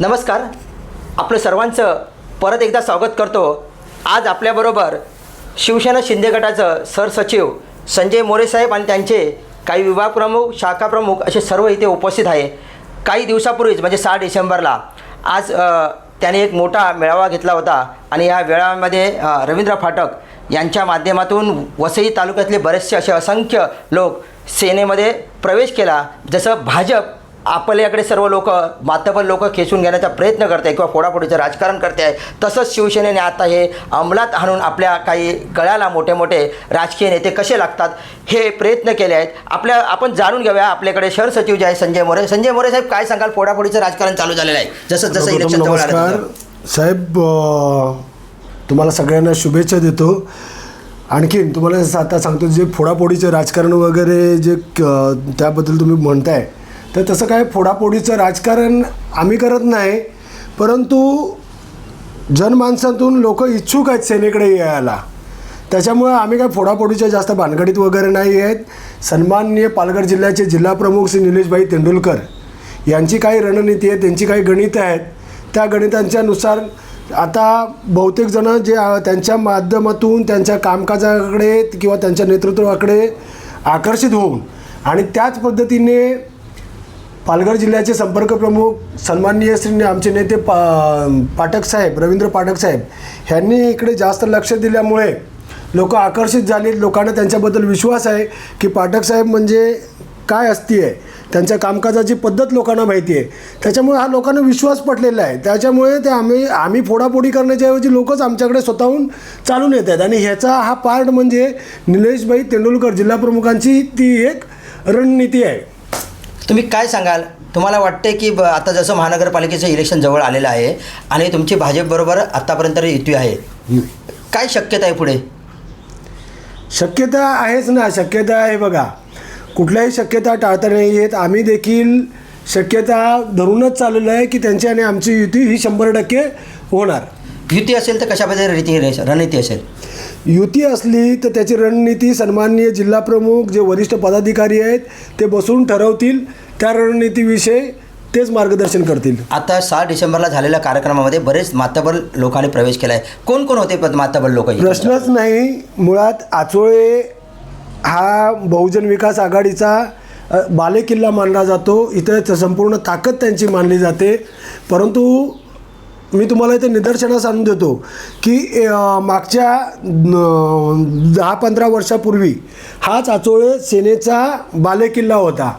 नमस्कार. आपलं सर्वांचं परत एकदा स्वागत करतो. आज आपल्याबरोबर शिवसेना शिंदे गटाचं सरसचिव संजय मोरेसाहेब आणि त्यांचे काही विभाग प्रमुख शाखा प्रमुख असे सर्व इथे उपस्थित आहे. काही दिवसापूर्वीच म्हणजे सहा डिसेंबरला आज त्याने एक मोठा मेळावा घेतला होता आणि या मेळाव्यामध्ये रवींद्र फाटक यांच्या माध्यमातून वसई तालुक्यातले बरेचसे असे असंख्य लोक सेनेमध्ये प्रवेश केला. जसं भाजप आपल्याकडे सर्व लोक मातबर लोक खेचून घेण्याचा प्रयत्न करत आहे किंवा फोडाफोडीचं राजकारण करते आहे तसंच शिवसेनेने आता हे अंमलात आणून आपल्या काही गळ्याला मोठे मोठे राजकीय नेते कसे लागतात हे प्रयत्न केले आहेत. आपल्या आपण जाणून घेऊया आपल्याकडे शहर सचिव जे आहे संजय मोरे. संजय मोरे साहेब काय सांगाल? फोडाफोडीचं राजकारण चालू झालेलं आहे. जसं जसं इलेक्शन जवळ. साहेब तुम्हाला सगळ्यांना शुभेच्छा देतो. आणखीन तुम्हाला आता सांगतो जे फोडाफोडीचे राजकारण वगैरे जे क- त्याबद्दल तुम्ही म्हणताय तर तसं काय फोडाफोडीचं राजकारण आम्ही करत नाही परंतु जनमानसातून लोक इच्छुक आहेत सेनेकडे यायला. त्याच्यामुळे आम्ही काय फोडाफोडीच्या जास्त भानगडीत वगैरे नाही आहेत. सन्माननीय पालघर जिल्ह्याचे जिल्हाप्रमुख श्री निलेशभाई तेंडुलकर यांची काही रणनीती आहे त्यांची काही गणितं आहेत. त्या गणितांच्यानुसार आता बहुतेक जणं जे त्यांच्या माध्यमातून त्यांच्या कामकाजाकडे किंवा त्यांच्या नेतृत्वाकडे आकर्षित होऊन आणि त्याच पद्धतीने पालघर जिल्ह्याचे संपर्क प्रमुख सन्माननीय श्री आमचे नेते पा पाठक साहेब रवींद्र पाठक साहेब ह्यांनी इकडे जास्त लक्ष दिल्यामुळे लोक आकर्षित झालीत लोकांना त्यांच्याबद्दल विश्वास आहे की पाठक साहेब म्हणजे काय असती आहे त्यांच्या कामकाजाची पद्धत लोकांना माहिती आहे त्याच्यामुळे हा लोकांना विश्वास पटलेला आहे. त्याच्यामुळे ते आम्ही आम्ही फोडाफोडी करण्याच्या ऐवजी लोकच आमच्याकडे स्वतःहून चालून येत आहेत. आणि ह्याचा हा पार्ट म्हणजे निलेशभाई तेंडुलकर जिल्हाप्रमुखांची ती एक रणनीती आहे. तुम्ही काय सांगाल? तुम्हाला वाटते की ब- आता जसं महानगरपालिकेचं इलेक्शन जवळ आलेलं आहे आणि तुमची भाजपबरोबर आत्तापर्यंत युती आहे. काय शक्यता आहे पुढे? शक्यता आहेच ना. शक्यता आहे बघा. कुठल्याही शक्यता टाळता नाही येत. आम्ही देखील शक्यता धरूनच चाललेलो आहे की त्यांची आणि आमची युती ही शंभर टक्के होणार. युती असेल तर कशा पद्धतीने रीती रणनीती असेल? युती असली तर त्याची रणनीती सन्माननीय जिल्हाप्रमुख जे वरिष्ठ पदाधिकारी आहेत ते बसून ठरवतील. त्या रणनीतीविषयी तेच मार्गदर्शन करतील. आता सहा डिसेंबरला झालेल्या कार्यक्रमामध्ये बरेच मातबर लोकांनी प्रवेश केला आहे कोण कोण होते मातबर लोक प्रश्नच नाही. मुळात आचोळे हा बहुजन विकास आघाडीचा बालेकिल्ला मानला जातो. इथं संपूर्ण ताकद त्यांची मानली जाते. परंतु मी तुम्हाला इथे निदर्शनास आणून देतो की मागच्या दहा पंधरा वर्षापूर्वी हाच आचोळे सेनेचा बालेकिल्ला होता.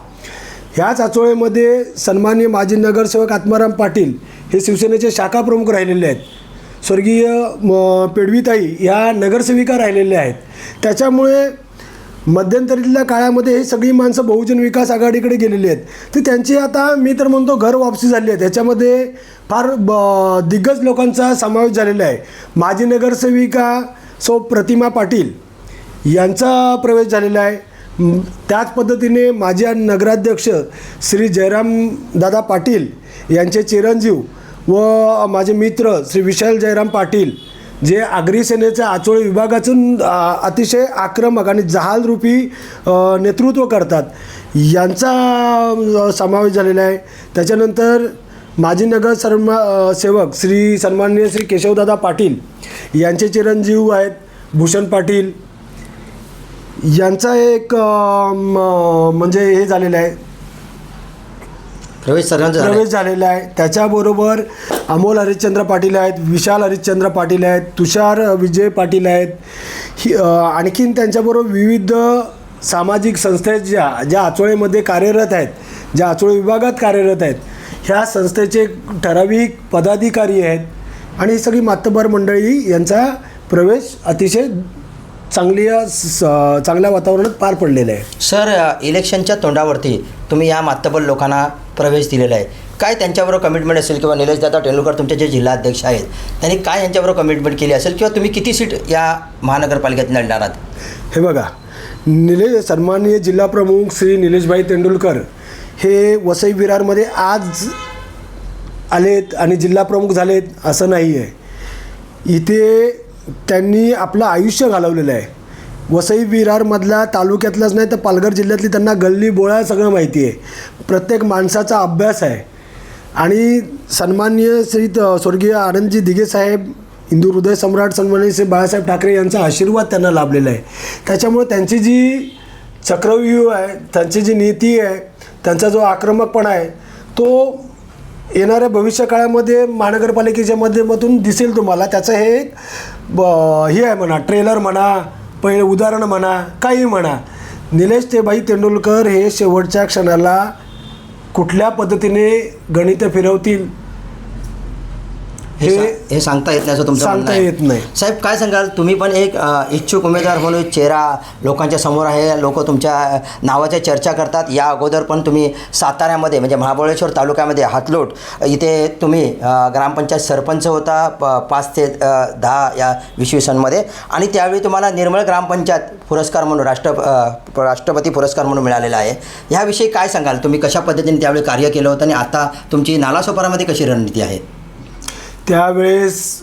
ह्याच आचोळेमध्ये सन्माननीय माजी नगरसेवक आत्माराम पाटील हे शिवसेनेचे शाखा प्रमुख राहिलेले आहेत. स्वर्गीय म, पेडवीताई ह्या नगरसेविका राहिलेल्या आहेत. त्याच्यामुळे मध्यंतरीतल्या काळामध्ये ही सगळी माणसं बहुजन विकास आघाडीकडे गेलेली आहेत. तर त्यांची आता मी तर म्हणतो घर वापसी झाली आहे त्याच्यामध्ये फार ब दिग्गज लोकांचा समावेश झालेला आहे. माजी नगरसेविका सौ प्रतिमा पाटील यांचा प्रवेश झालेला आहे. त्याच पद्धतीने माजी नगराध्यक्ष श्री जयराम दादा पाटील यांचे चिरंजीव व माझे मित्र श्री विशाल जयराम पाटील जे आगरी सेनेच्या आचोळी विभागातून अतिशय आक्रमक आणि जहालरूपी नेतृत्व करतात. यांचा समावेश झालेला आहे. त्याच्यानंतर माजी नगर सन्मा सेवक श्री सन्माननीय श्री केशवदादा पाटील यांचे चिरंजीव आहेत. भूषण पाटील. यांचा एक म्हणजे हे झालेलं आहे. प्रवेश सरांचा प्रवेश झालेला आहे. त्याच्याबरोबर अमोल हरिश्चंद्र पाटील आहेत विशाल हरिश्चंद्र पाटील आहेत तुषार विजय पाटील आहेत. ही आणखीन त्यांच्याबरोबर विविध सामाजिक संस्था आहेत ज्या ज्या आचोळेमध्ये कार्यरत आहेत ज्या आचोळे विभागात कार्यरत आहेत. ह्या संस्थेचे ठराविक पदाधिकारी आहेत आणि ही सगळी मातबर मंडळी यांचा प्रवेश अतिशय चांगली स- चांगल्या वातावरणात पार पडलेला आहे. सर इलेक्शनच्या तोंडावरती तुम्ही या मातबर लोकांना प्रवेश दिलेला आहे. काय त्यांच्याबरोबर कमिटमेंट असेल किंवा निलेशदादा तेंडुलकर तुमचे जे जिल्हाध्यक्ष आहेत त्यांनी काय यांच्याबरोबर कमिटमेंट केली असेल किंवा तुम्ही किती सीट या महानगरपालिकेत लढणार आहात? हे बघा निले सन्माननीय जिल्हाप्रमुख श्री निलेशभाई तेंडुलकर हे वसई विरारमध्ये आज आलेत आणि जिल्हाप्रमुख झालेत असं नाही आहे इथे त्यांनी आपलं आयुष्य घालवलेलं आहे. वसई विरारमधल्या तालुक्यातलंच नाही तर पालघर जिल्ह्यातली त्यांना गल्ली बोळा सगळं माहिती आहे. प्रत्येक माणसाचा अभ्यास आहे. आणि सन्माननीय श्री स्वर्गीय आनंदजी दिघे साहेब हिंदू हृदय सम्राट सन्माननीय श्री बाळासाहेब ठाकरे यांचा आशीर्वाद त्यांना लाभलेला आहे. त्याच्यामुळे त्यांची जी चक्रव्यूह आहे त्यांची जी नीती आहे त्यांचा जो आक्रमकपणा आहे तो येणाऱ्या भविष्यकाळामध्ये महानगरपालिकेच्या माध्यमातून दिसेल तुम्हाला. त्याचं हे एक ब- हे आहे म्हणा ट्रेलर म्हणा पहिले उदाहरण म्हणा काही म्हणा. निलेश तेबाई तेंडुलकर हे शेवटच्या क्षणाला कुठल्या पद्धतीने गणितं फिरवतील? हे हे सांगता येत नाही असं तुमचं सांगता. येत नाही. साहेब काय सांगाल? तुम्ही पण एक इच्छुक उमेदवार म्हणून चेहरा लोकांच्या समोर आहे लोक तुमच्या नावाच्या चर्चा करतात. या अगोदर पण तुम्ही साताऱ्यामध्ये म्हणजे महाबळेश्वर तालुक्यामध्ये हातलोट इथे तुम्ही ग्रामपंचायत सरपंच होता प पाच ते दहा या इसवी सनमध्ये आणि त्यावेळी तुम्हाला निर्मळ ग्रामपंचायत पुरस्कार म्हणून राष्ट्र राष्ट्रपती पुरस्कार म्हणून मिळालेला आहे. ह्याविषयी काय सांगाल? तुम्ही कशा पद्धतीने त्यावेळी कार्य केलं होतं? आणि आता तुमची नालासोपारामध्ये कशी रणनीती आहे? त्यावेळेस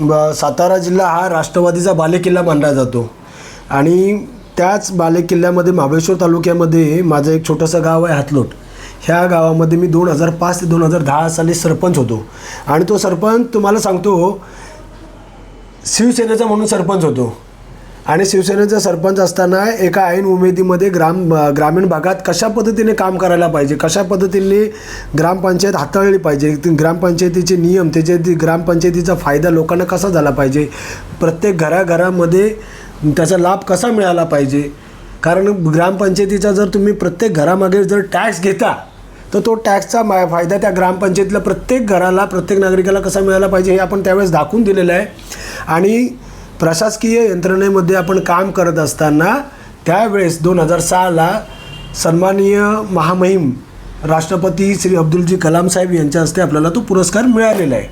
ब- सातारा जिल्हा हा राष्ट्रवादीचा बालेकिल्ला मानला जातो. आणि त्याच बालेकिल्ल्यामध्ये महाबळेश्वर तालुक्यामध्ये माझं एक छोटंसं गाव आहे हातलोट. ह्या गावामध्ये मी दोन हजार पाच ते दोन हजार दहा साली सरपंच होतो. आणि तो सरपंच तुम्हाला सांगतो शिवसेनेचा म्हणून सरपंच होतो. आणि शिवसेनेचा सरपंच असताना एका ऐन उमेदीमध्ये ग्राम ग्रामीण भागात कशा पद्धतीने काम करायला पाहिजे? कशा पद्धतीने ग्रामपंचायत हाताळली पाहिजे? ती ग्रामपंचायतीचे नियम त्याचे ग्रामपंचायतीचा फायदा लोकांना कसा झाला पाहिजे? प्रत्येक घराघरामध्ये त्याचा लाभ कसा मिळाला पाहिजे? कारण ग्रामपंचायतीचा जर तुम्ही प्रत्येक घरामागे जर टॅक्स घेता तर तो टॅक्सचा मा फायदा त्या ग्रामपंचायतीला प्रत्येक घराला प्रत्येक नागरिकाला कसा मिळाला पाहिजे हे आपण त्यावेळेस दाखवून दिलेलं आहे. आणि प्रशासकीय यंत्रणेमध्ये आपण काम करत असताना त्यावेळेस दोन हजार सहाला सन्माननीय महामहिम राष्ट्रपती श्री अब्दुलजी कलाम साहेब यांच्या हस्ते आपल्याला तो पुरस्कार मिळालेला आहे.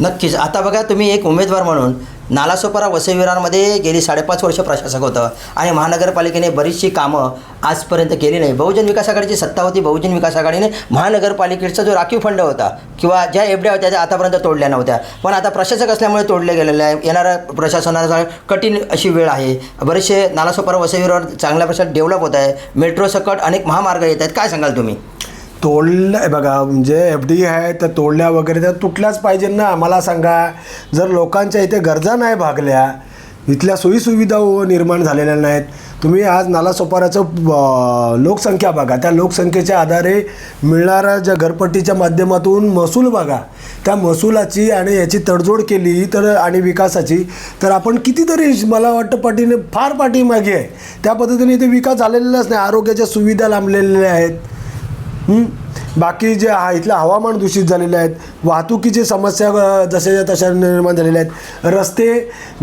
नक्कीच. आता बघा तुम्ही एक उमेदवार म्हणून नालासोपारा वसईविरारमध्ये गेली साडेपाच वर्ष प्रशासक होतं आणि महानगरपालिकेने बरीचशी कामं आजपर्यंत केली नाही. बहुजन विकास आघाडीची सत्ता होती. बहुजन विकास आघाडीने महानगरपालिकेचा जो राखीव फंड होता किंवा ज्या एफड्या होत्या त्या आतापर्यंत तोडल्या नव्हत्या. पण आता प्रशासक असल्यामुळे तोडले गेलेले आहे. येणाऱ्या प्रशासनाचा कठीण अशी वेळ आहे. बरेचसे नालासोपारा वसईविरार चांगल्या प्रकारे डेव्हलप होत आहे. मेट्रो सकट अनेक महामार्ग येत आहेत. काय सांगाल तुम्ही? तोडलं बघा म्हणजे एफ डी आहे तर तोडल्या वगैरे त्या तुटल्याच पाहिजे ना आम्हाला सांगा. जर लोकांच्या इथे गरजा नाही भागल्या इथल्या सोयीसुविधा हो निर्माण झालेल्या नाहीत. तुम्ही आज नालासोपाऱ्याचं लोकसंख्या बघा. त्या लोकसंख्येच्या आधारे मिळणाऱ्या ज्या घरपट्टीच्या माध्यमातून महसूल बघा. त्या महसुलाची आणि याची तडजोड केली तर आणि विकासाची तर आपण कितीतरी मला वाटतं पाठीने फार पाठीमागे आहे. त्या पद्धतीने इथे विकास झालेलाच नाही. आरोग्याच्या सुविधा लांबलेल्या आहेत. बाकी जे हा इथलं हवामान दूषित झालेलं आहेत वाहतुकीची समस्या जशाच्या तशा निर्माण झालेल्या आहेत. रस्ते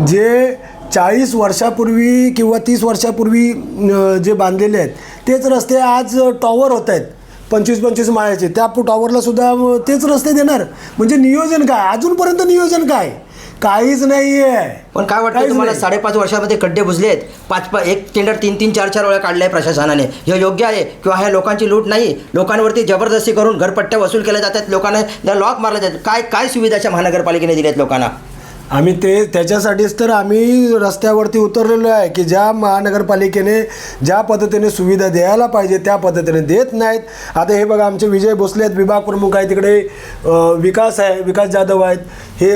जे चाळीस वर्षापूर्वी किंवा तीस वर्षापूर्वी जे बांधलेले आहेत तेच रस्ते आज टॉवर होत आहेत. पंचवीस पंचवीस माळ्याचे. त्या टॉवरला सुद्धा तेच रस्ते देणार. म्हणजे नियोजन काय? अजूनपर्यंत नियोजन काय? काहीच नाही आहे पण काय वाटतं काहीच तुम्हाला नाही. साडेपाच वर्षामध्ये खड्डे बुजले आहेत? पाच पाच एक टेंडर तीन तीन चार चार वेळा काढले आहे प्रशासनाने. हे योग्य आहे किंवा ह्या लोकांची लूट नाही? लोकांवरती जबरदस्ती करून घरपट्ट्या वसूल केल्या जातात लोकांना लॉक मारले जातात. काय काय सुविधा अशा महानगरपालिकेने दिल्यात लोकांना? आम्ही ते त्याच्यासाठीच तर आम्ही रस्त्यावरती उतरलेलो आहे की ज्या महानगरपालिकेने ज्या पद्धतीने सुविधा द्यायला पाहिजे त्या पद्धतीने देत नाहीत. आता हे बघा आमचे विजय भोसले आहेत विभाग प्रमुख आहे तिकडे विकास आहे विकास जाधव आहेत. हे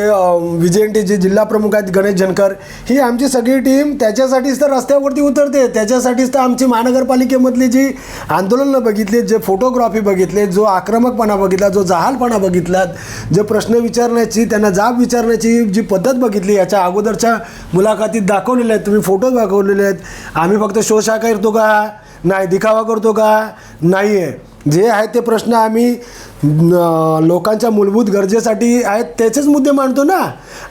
विजयंटी जे जिल्हा प्रमुख आहेत गणेश जनकर ही आमची सगळी टीम त्याच्यासाठीच तर रस्त्यावरती उतरते. त्याच्यासाठीच तर आमची महानगरपालिकेमधली जी आंदोलनं बघितली जे फोटोग्राफी बघितले जो आक्रमकपणा बघितला जो जहालपणा बघितला जे प्रश्न विचारण्याची त्यांना जाब विचारण्याची जी पद्धत बघितली याच्या अगोदरच्या मुलाखतीत दाखवलेल्या आहेत तुम्ही फोटो दाखवलेले आहेत. आम्ही फक्त शोशा करतो का? नाही दिखावा करतो का? नाही आहे जे आहेत ते प्रश्न आम्ही लोकांच्या मूलभूत गरजेसाठी आहेत त्याचेच मुद्दे मांडतो ना.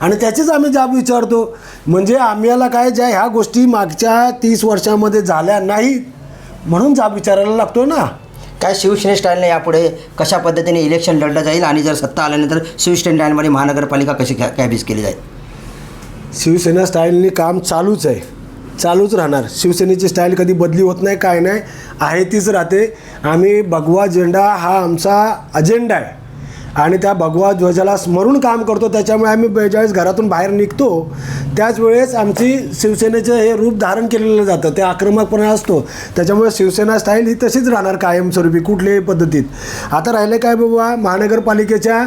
आणि त्याचेच आम्ही जाब विचारतो. म्हणजे आम्हाला काय ज्या ह्या गोष्टी मागच्या तीस वर्षामध्ये झाल्या नाहीत म्हणून जाब विचारायला लागतो ना. काय शिवसेने स्टाईलने यापुढे कशा पद्धतीने इलेक्शन लढलं जाईल आणि जर सत्ता आल्यानंतर शिवसेने स्टाईलमध्ये महानगरपालिका कशी कॅ कॅबीज केली जाईल? शिवसेना स्टाईलने काम चालूच आहे. चालूच राहणार. शिवसेनेची स्टाईल कधी बदली होत नाही काय नाही. आहे तीच राहते. आम्ही भगवा झेंडा हा आमचा अजेंडा आहे. आणि त्या भगवा ध्वजाला स्मरून काम करतो. त्याच्यामुळे आम्ही ज्यावेळेस घरातून बाहेर निघतो त्याच वेळेस आमची शिवसेनेचं हे रूप धारण केलेलं जातं. ते आक्रमकपणा असतो. त्याच्यामुळे शिवसेना स्टाईल ही तशीच राहणार कायमस्वरूपी कुठल्याही पद्धतीत. आता राहिले काय बाबा? महानगरपालिकेच्या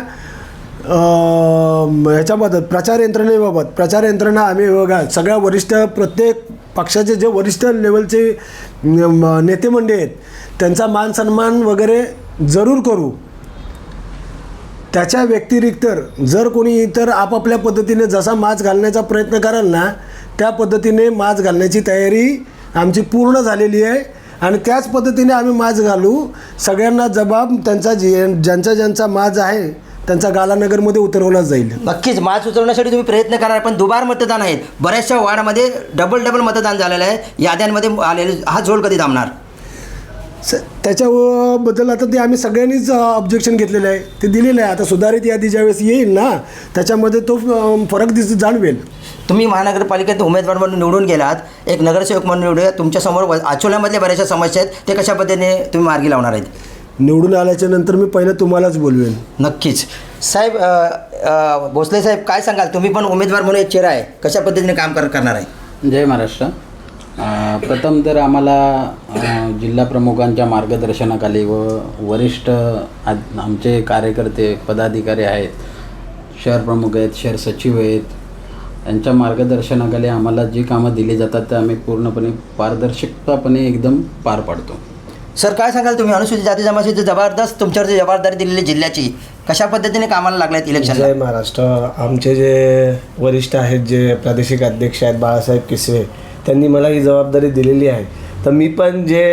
ह्याच्याबाबत प्रचार यंत्रणेबाबत. प्रचार यंत्रणा आम्ही बघा सगळ्या वरिष्ठ प्रत्येक पक्षाचे जे वरिष्ठ लेवलचे म, नेते मंडळी आहेत त्यांचा मान सन्मान वगैरे जरूर करू. त्याच्या व्यतिरिक्त जर कोणी इतर आपापल्या पद्धतीने जसा माज घालण्याचा प्रयत्न कराल ना त्या पद्धतीने माज घालण्याची तयारी आमची पूर्ण झालेली आहे. आणि त्याच पद्धतीने आम्ही माज घालू. सगळ्यांना जबाब त्यांचा जे ज्यांचा ज्यांचा माज आहे त्यांचा गालानगरमध्ये उतरवला जाईल. नक्कीच मास उतरवण्यासाठी तुम्ही प्रयत्न करणार पण दुबार मतदान आहेत. बऱ्याचशा वार्डमध्ये डबल डबल मतदान झालेलं आहे. याद्यांमध्ये आलेले हा झोल कधी थांबणार? स त्याच्याबद्दल आता ते आम्ही सगळ्यांनीच ऑब्जेक्शन घेतलेलं आहे. ते दिलेलं आहे. आता सुधारित यादी ज्यावेळेस येईल ना त्याच्यामध्ये तो फरक दिस जाणवेल. तुम्ही महानगरपालिकेत उमेदवार म्हणून निवडून गेलात. एक नगरसेवक म्हणून निवडून तुमच्यासमोर आचोल्यामधल्या बऱ्याचशा समस्या आहेत. ते कशा पद्धतीने तुम्ही मार्गी लावणार आहेत? निवडून आल्याच्यानंतर मी पहिलं तुम्हालाच बोलवेन. नक्कीच. साहेब भोसले साहेब काय सांगाल? तुम्ही पण उमेदवार म्हणून एक चेहरा आहे. कशा पद्धतीने काम कर करणार आहे? जय महाराष्ट्र. प्रथम तर आम्हाला जिल्हा प्रमुखांच्या मार्गदर्शनाखाली व वरिष्ठ आ- आमचे कार्यकर्ते पदाधिकारी आहेत शहर प्रमुख आहेत शहर सचिव आहेत यांच्या मार्गदर्शनाखाली आम्हाला जी कामं दिली जातात ते आम्ही पूर्णपणे पारदर्शकतापणे एकदम पार पाडतो. सर काय सांगाल तुम्ही? अनुसूचित जाती जमातीची जबरदस्त तुमच्यावरची जबाबदारी दिलेली जिल्ह्याची कशा पद्धतीने कामाला लागल्यात इलेक्शन जय महाराष्ट्र. आमचे जे वरिष्ठ आहेत जे प्रादेशिक अध्यक्ष आहेत बाळासाहेब किसवे त्यांनी मला ही जबाबदारी दिलेली आहे. तर मी पण जे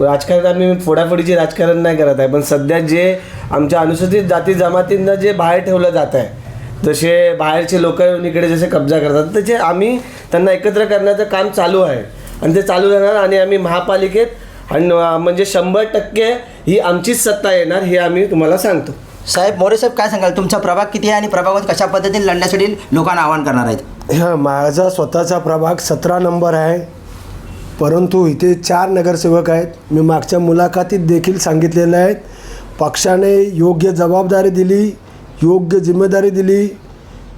राजकारण आम्ही फोडाफोडीचे राजकारण नाही करत आहे पण सध्या जे आमच्या अनुसूचित जाती जमातींना जे बाहेर ठेवलं जात आहे जसे बाहेरचे लोक येऊन इकडे जसे कब्जा करतात त्याचे आम्ही त्यांना एकत्र करण्याचं काम चालू आहे. आणि ते चालू राहणार आणि आम्ही महापालिकेत आणि म्हणजे शंभर टक्के ही आमचीच सत्ता येणार हे आम्ही तुम्हाला सांगतो. साहेब मोरे साहेब काय सांगाल? तुमचा प्रभाग किती आहे आणि प्रभागात कशा पद्धतीने लढण्यासाठी लोकांना आवाहन करणार आहेत? ह्या माझा स्वतःचा प्रभाग सतरा नंबर आहे. परंतु इथे चार नगरसेवक आहेत. मी मागच्या मुलाखतीत देखील सांगितलेलं आहे. पक्षाने योग्य जबाबदारी दिली योग्य जिम्मेदारी दिली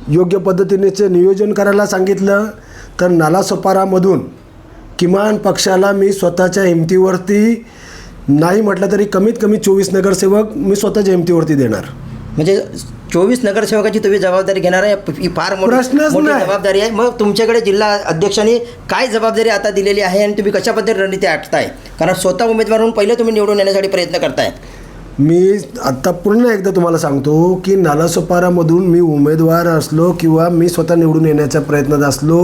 योग्य पद्धतीनेचं नियोजन करायला सांगितलं. तर नालासोपारामधून किमान पक्षाला मी स्वतःच्या हिमतीवरती नाही म्हटलं तरी कमीत कमी चोवीस नगरसेवक मी स्वतःच्या हिमतीवरती देणार. म्हणजे चोवीस नगरसेवकाची तुम्ही जबाबदारी घेणार आहे. ही फार मोठी. जबाबदारी आहे. मग तुमच्याकडे जिल्हा अध्यक्षांनी काय जबाबदारी आता दिलेली आहे आणि तुम्ही कशा पद्धतीने रणनीती आखताय? कारण स्वतः उमेदवार म्हणून पहिले तुम्ही निवडून येण्यासाठी प्रयत्न करताय. मी आत्ता पुन्हा एकदा तुम्हाला सांगतो की नालासोपारामधून मी उमेदवार असलो किंवा मी स्वतः निवडून येण्याच्या प्रयत्नात असलो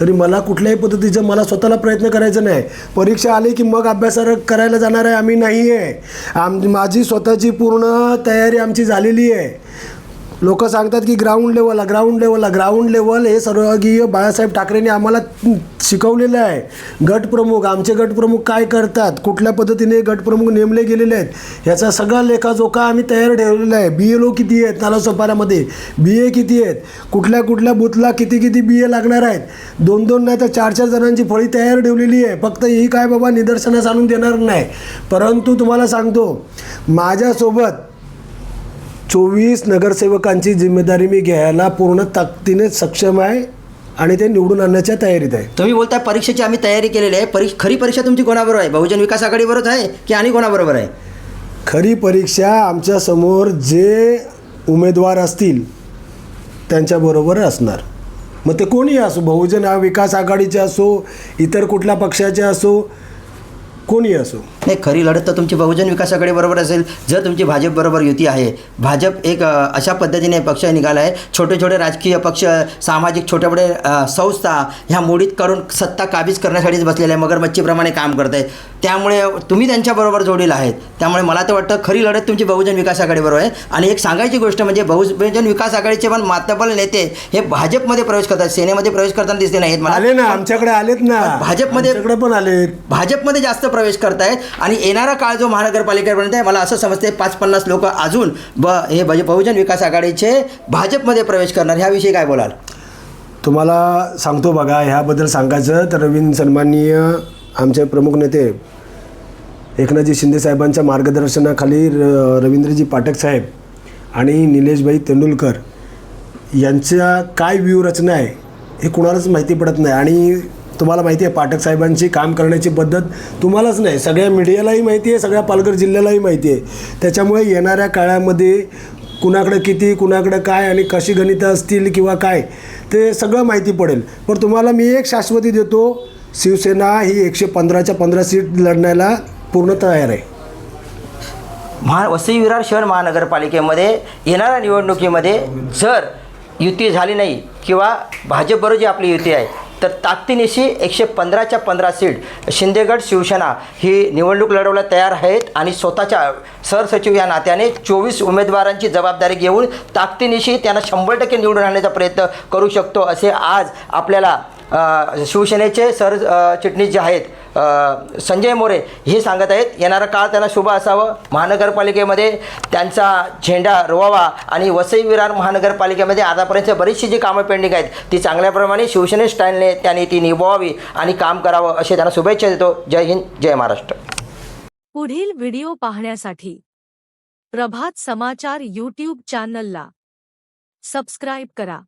तरी मला कुठल्याही पद्धतीचं मला स्वतःला प्रयत्न करायचा नाही. परीक्षा आली की मग अभ्यास करायला जाणार आहे आम्ही नाही आहे आम माझी स्वतःची पूर्ण तयारी आमची झालेली आहे. लोक सांगतात की ग्राउंड लेवलला ग्राउंड लेवलला ग्राउंड लेवल हे सर्वगीय बाळासाहेब ठाकरेंनी आम्हाला शिकवलेलं आहे. गटप्रमुख आमचे गटप्रमुख काय करतात? कुठल्या पद्धतीने गटप्रमुख नेमले गेलेले आहेत? याचा सगळा लेखाजोखा आम्ही तयार ठेवलेला आहे. बी एल ओ किती आहेत? नालासोपाऱ्यामध्ये बी ए किती आहेत? कुठल्या कुठल्या बूथला किती किती बी ए लागणार आहेत? दोन दोन नाही तर चार चार जणांची फळी तयार ठेवलेली आहे. फक्त ही काय बाबा निदर्शनास आणून देणार नाही. परंतु तुम्हाला सांगतो माझ्यासोबत चोवीस नगरसेवकांची जिम्मेदारी मी घ्यायला पूर्ण ताकदीने सक्षम आहे आणि ते निवडून आणण्याच्या तयारीत आहे. तुम्ही बोलताय परीक्षेची आम्ही तयारी केलेली आहे. परी खरी परीक्षा तुमची कोणाबरोबर आहे? बहुजन विकास आघाडीबरोबर आहे की आणि कोणाबरोबर आहे? खरी परीक्षा आमच्यासमोर जे उमेदवार असतील त्यांच्याबरोबर असणार. मग ते कोणी असो बहुजन आ- विकास आघाडीचे असो इतर कुठल्या पक्षाचे असो कोणी असो. नाही खरी लढत तर तुमची बहुजन विकास आघाडी बरोबर असेल. जर तुमची भाजप बरोबर युती आहे भाजप एक अशा पद्धतीने पक्ष निघाला आहे छोटे छोटे राजकीय पक्ष सामाजिक छोटे मोठे संस्था ह्या मोडीत करून सत्ता काबीज करण्यासाठीच बसलेल्या आहे मगरमच्छीप्रमाणे काम करत आहे त्यामुळे तुम्ही त्यांच्याबरोबर जोडीला आहेत. त्यामुळे मला तर वाटतं खरी लढत तुमची बहुजन विकास आघाडीबरोबर आहे. आणि एक सांगायची गोष्ट म्हणजे बहुजन विकास आघाडीचे पण मातबल नेते हे भाजपमध्ये प्रवेश करतात सेनेमध्ये प्रवेश करताना दिसले नाहीत मला. आले ना आमच्याकडे आलेत ना. भाजपमध्ये- पण आलेत. भाजपमध्ये जास्त प्रवेश करतायत आणि येणारा काळ जो महानगरपालिकेपर्यंत आहे मला असं समजते पाच पन्नास लोक अजून ब हे भज- बहुजन विकास आघाडीचे भाजपमध्ये प्रवेश करणार. ह्याविषयी काय बोलाल? तुम्हाला सांगतो बघा ह्याबद्दल सांगायचं तर रवींद्र सन्माननीय आमचे प्रमुख नेते एकनाथजी शिंदे साहेबांच्या मार्गदर्शनाखाली र रवींद्रजी पाठक साहेब आणि निलेशभाई तेंडुलकर यांच्या काय व्यूहरचना आहे हे कुणालाच माहिती पडत नाही. आणि तुम्हाला माहिती आहे पाठक साहेबांची काम करण्याची पद्धत तुम्हालाच नाही. सगळ्या मीडियालाही माहिती आहे सगळ्या पालघर जिल्ह्यालाही माहिती आहे. त्याच्यामुळे येणाऱ्या काळामध्ये कुणाकडं किती कुणाकडं काय आणि कशी गणितं असतील किंवा काय ते सगळं माहिती पडेल. पण तुम्हाला मी एक शाश्वती देतो शिवसेना ही एकशे पंधराच्या पंधरा सीट लढण्याला पूर्ण तयार आहे. महा वसई विरार शहर महानगरपालिकेमध्ये येणाऱ्या निवडणुकीमध्ये जर युती झाली नाही किंवा भाजपबरोबर जी आपली युती आहे तर ताकदीनिशी एकशे पंधराच्या पंधरा सीट शिंदेगड शिवसेना ही निवडणूक लढवल्या तयार आहेत आणि स्वतःच्या सरसचिव या नात्याने चोवीस उमेदवारांची जबाबदारी घेऊन ताकदीनिशी त्यांना शंभर टक्के निवडून आणण्याचा प्रयत्न करू शकतो असे आज आपल्याला शिवसेनेचे सर जे आहेत संजय मोरे हे सांगत आहेत. येणारा काळ त्यांना शुभ असावं. महानगरपालिकेमध्ये त्यांचा झेंडा रोवावा आणि वसई विरार महानगरपालिकेमध्ये आतापर्यंत बरीचशी जी कामं पेंडिंग आहेत ती चांगल्याप्रमाणे शिवसेने स्टाईलने त्यांनी ती निभवावी आणि काम करावं असे त्यांना शुभेच्छा देतो. जय हिंद जय महाराष्ट्र. पुढील व्हिडिओ पाहण्यासाठी प्रभात समाचार यूट्यूब चॅनलला सबस्क्राईब करा.